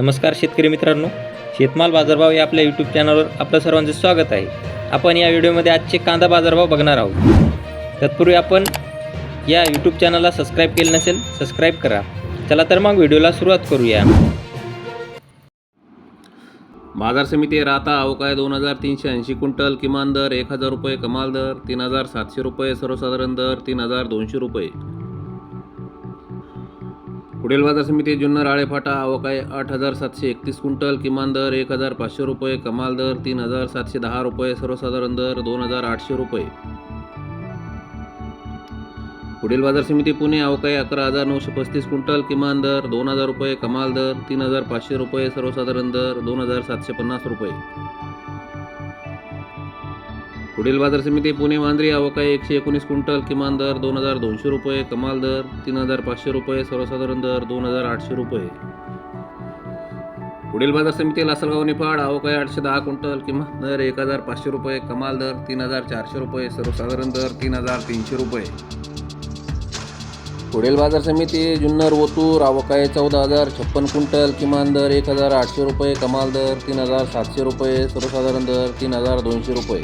नमस्कार शेतकरी मित्रांनो शेतमाल बाजारभाव या आपल्या यूट्यूब चॅनलवर आपलं सर्वांचं स्वागत आहे. आपण या व्हिडिओमध्ये आजचे कांदा बाजारभाव बघणार आहोत. तत्पूर्वी आपण या यूट्यूब चॅनलला सबस्क्राईब केलं नसेल सबस्क्राईब करा. चला तर मग व्हिडिओला सुरुवात करूया. बाजार समिती राहता अवकाय दोन हजार तीनशे ऐंशी क्विंटल किमान दर एक हजार रुपये कमाल दर तीन हजार सातशे रुपये सर्वसाधारण दर तीन हजार दोनशे रुपये. पुढील बाजार समिती जुन्नर आळेफाटा आवकाय आठ हजार सातशे एकतीस क्विंटल किमान दर एक हजार पाचशे रुपये कमाल दर तीन हजार सातशे दहा रुपये सर्वसाधारण दर दोन हजार आठशे रुपये. पुढील बाजार समिती पुणे अवकाळी अकरा हजार नऊशे पस्तीस क्विंटल किमान दर दोन हजार रुपये कमाल दर तीन हजार पाचशे रुपये सर्वसाधारण दर दोन हजार सातशे पन्नास रुपये. पुढील बाजार समिती पुणे मांजरी अवकाळी एकशे एकोणीस क्विंटल किमान दर दोन हजार दोनशे रुपये कमाल दर तीन हजार पाचशे रुपये सर्वसाधारण दर दोन हजार आठशे रुपये. पुढील बाजार समिती लासलगाव निफाड अवकाळी आठशे दहा क्विंटल किमान दर एक हजार पाचशे रुपये कमाल दर तीन हजार चारशे रुपये सर्वसाधारण दर तीन हजार तीनशे रुपये. पुढील बाजार समिती जुन्नर ओतूर अवकाळी चौदा हजार छप्पन क्विंटल किमान दर एक हजार आठशे रुपये कमाल दर तीन हजार सातशे रुपये सर्वसाधारण दर तीन हजार दोनशे रुपये.